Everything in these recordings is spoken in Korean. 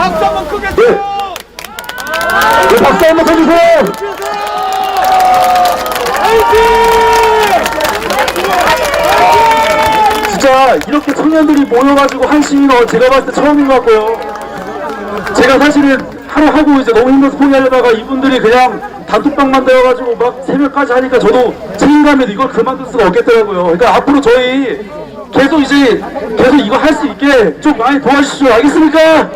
박수 한번 크게 네. 쳐요. 네, 박수 한번 쳐주세요. 진짜 이렇게 청년들이 모여가지고 한 시위가 제가 봤을 때 처음인 것 같고요. 제가 사실은 하루 하고 이제 너무 힘들어서 포기하려다가 이분들이 그냥 단톡방 만들어가지고 막 새벽까지 하니까 저도 책임감에 이걸 그만둘 수가 없겠더라고요. 그러니까 앞으로 저희 계속 이제 계속 이거 할 수 있게 좀 많이 도와주시죠. 알겠습니까?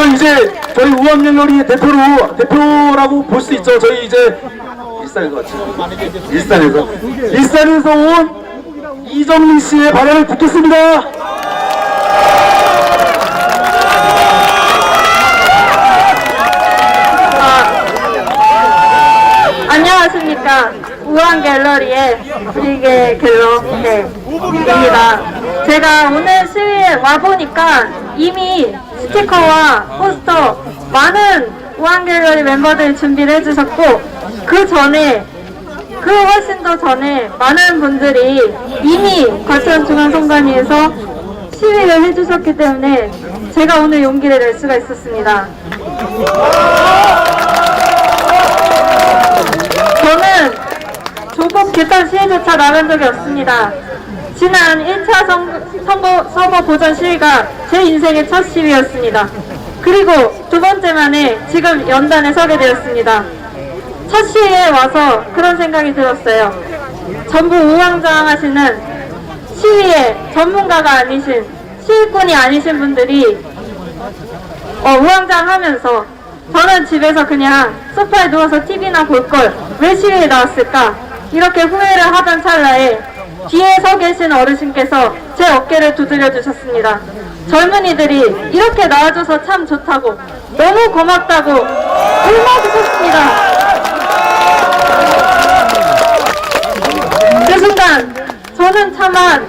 저희 이제 저희 우왕갤러리 대표로 대표라고 볼 수 있죠. 저희 이제 일산에서. 일산에서 일산에서 온 이정민 씨의 발언을 듣겠습니다. 안녕하십니까. 우한 갤러리의 브리게 갤러입니다. 제가 오늘 시위에 와보니까 이미 스티커와 포스터 많은 우한 갤러리 멤버들이 준비를 해주셨고 그 전에 그 훨씬 더 전에 많은 분들이 이미 과천 중앙선관위에서 시위를 해주셨기 때문에 제가 오늘 용기를 낼 수가 있었습니다. 저는 조국 개편 시위조차 나간 적이 없습니다. 지난 1차 선, 선거, 선거 보전 시위가 제 인생의 첫 시위였습니다. 그리고 두 번째 만에 지금 연단에 서게 되었습니다. 첫 시위에 와서 그런 생각이 들었어요. 전부 우왕좌왕하시는 시위의 전문가가 아니신 시위꾼이 아니신 분들이 어, 우왕좌왕하면서 저는 집에서 그냥 소파에 누워서 TV나 볼 걸 왜 시위에 나왔을까 이렇게 후회를 하던 찰나에 뒤에 서 계신 어르신께서 제 어깨를 두드려 주셨습니다. 젊은이들이 이렇게 나와줘서 참 좋다고 너무 고맙다고 울먹이셨습니다. 그 순간 저는 차마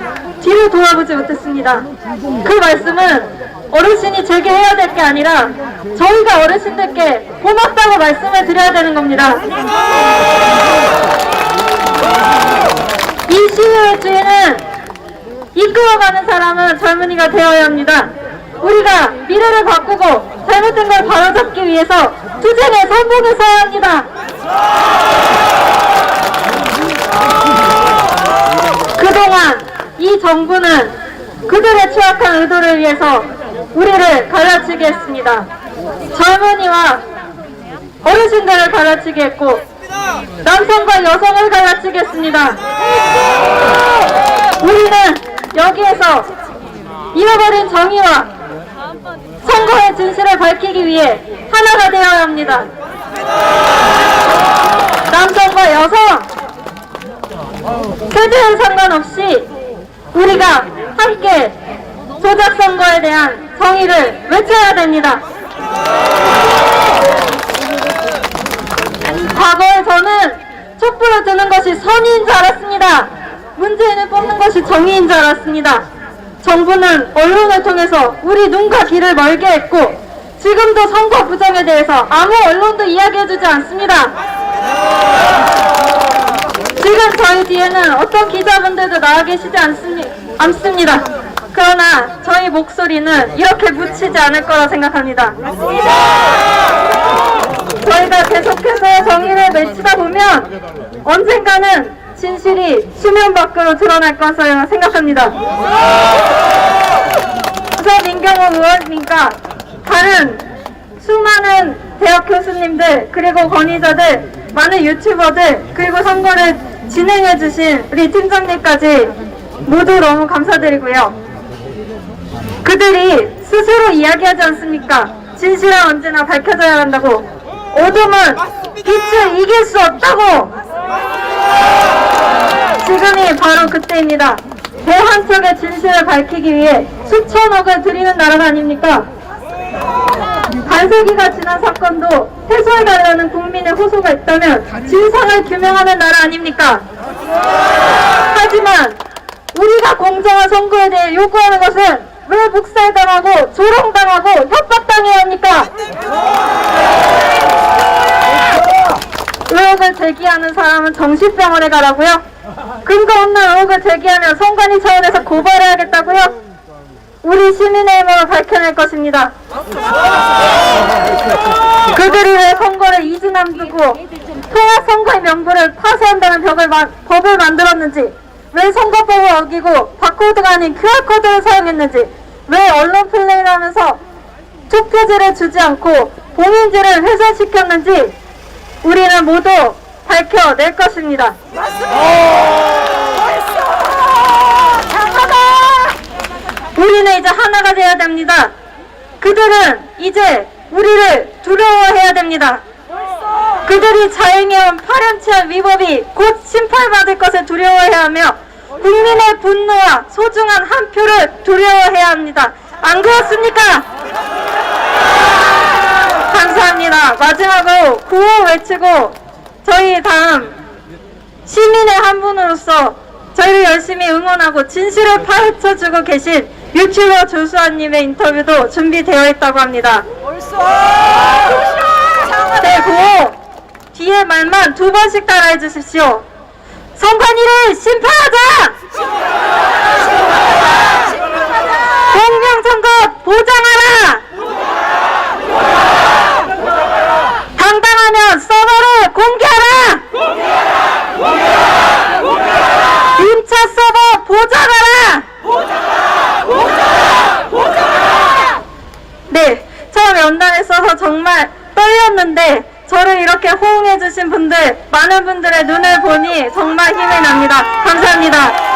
뒤를 돌아보지 못했습니다. 그 말씀은 어르신이 제게 해야 될 게 아니라 저희가 어르신들께 고맙다고 말씀을 드려야 되는 겁니다. 이 시위의 주인은 이끌어가는 사람은 젊은이가 되어야 합니다. 우리가 미래를 바꾸고 잘못된 걸 바로잡기 위해서 투쟁에 선봉해서야 합니다. 그동안 이 정부는 그들의 취약한 의도를 위해서 우리를 갈라치게 했습니다. 젊은이와 어르신들을 갈라치게 했고 남성과 여성을 갈라치게 했습니다. 우리는 여기에서 잃어버린 정의와 선거의 진실을 밝히기 위해 하나가 되어야 합니다. 남성과 여성, 세대에 상관없이 우리가 함께 조작 선거에 대한 정의를 외쳐야 됩니다. 과거에 저는 촛불을 드는 것이 선의인 줄 알았습니다. 문재인을 뽑는 것이 정의인 줄 알았습니다. 정부는 언론을 통해서 우리 눈과 귀를 멀게 했고 지금도 선거 부정에 대해서 아무 언론도 이야기해주지 않습니다. 지금 저희 뒤에는 어떤 기자분들도 나와 계시지 않습니, 않습니다. 그러나 저희 목소리는 이렇게 묻히지 않을 거라 생각합니다. 저희가 계속해서 정의를 외치다 보면 언젠가는 진실이 수면 밖으로 드러날 것을 생각합니다. 우선 민경호 의원님과 다른 수많은 대학 교수님들 그리고 권위자들 많은 유튜버들 그리고 선거를 진행해 주신 우리 팀장님까지 모두 너무 감사드리고요. 그들이 스스로 이야기하지 않습니까? 진실은 언제나 밝혀져야 한다고. 어둠은 빛을 이길 수 없다고. 바로 그때입니다. 배한 척의 진실을 밝히기 위해 수천억을 들이는 나라가 아닙니까? 반세기가 지난 사건도 해소해달라는 국민의 호소가 있다면 진상을 규명하는 나라 아닙니까? 하지만 우리가 공정한 선거에 대해 요구하는 것은 왜 묵살당하고 조롱당하고 협박당해야 합니까? 의혹을 제기하는 사람은 정신병원에 가라고요? 근거 없는 의혹을 제기하면 선관위 차원에서 고발해야겠다고요? 우리 시민의 힘으로 밝혀낼 것입니다. 그들이 왜 선거를 2주 남기고 통합 선거의 명분을 파쇄한다는 벽을 마- 법을 만들었는지 왜 선거법을 어기고 바코드가 아닌 QR코드를 사용했는지 왜 언론 플레이를 하면서 투표지를 주지 않고 봉인지를 훼손시켰는지 우리는 모두 밝혀낼 것입니다. 우리는 이제 하나가 되어야 됩니다. 그들은 이제 우리를 두려워해야 됩니다. 그들이 자행해온 파렴치한 위법이 곧 심판받을 것을 두려워해야 하며 국민의 분노와 소중한 한 표를 두려워해야 합니다. 안 그렇습니까? 감사합니다. 마지막으로 구호 외치고 저희 다음 시민의 한 분으로서 저희를 열심히 응원하고 진실을 파헤쳐주고 계신 유튜버 조수아님의 인터뷰도 준비되어 있다고 합니다. 네, 구호 뒤에 말만 두 번씩 따라해 주십시오. 선관위를 심판하자! 공명선거 보장하라! 당당하면 서버를 공개하라! 임차 서버 보장하라! 네, 처음 연단에 써서 정말 떨렸는데 저를 이렇게 호응해 주신 분들, 많은 분들의 눈을 보니 정말 힘이 납니다. 감사합니다.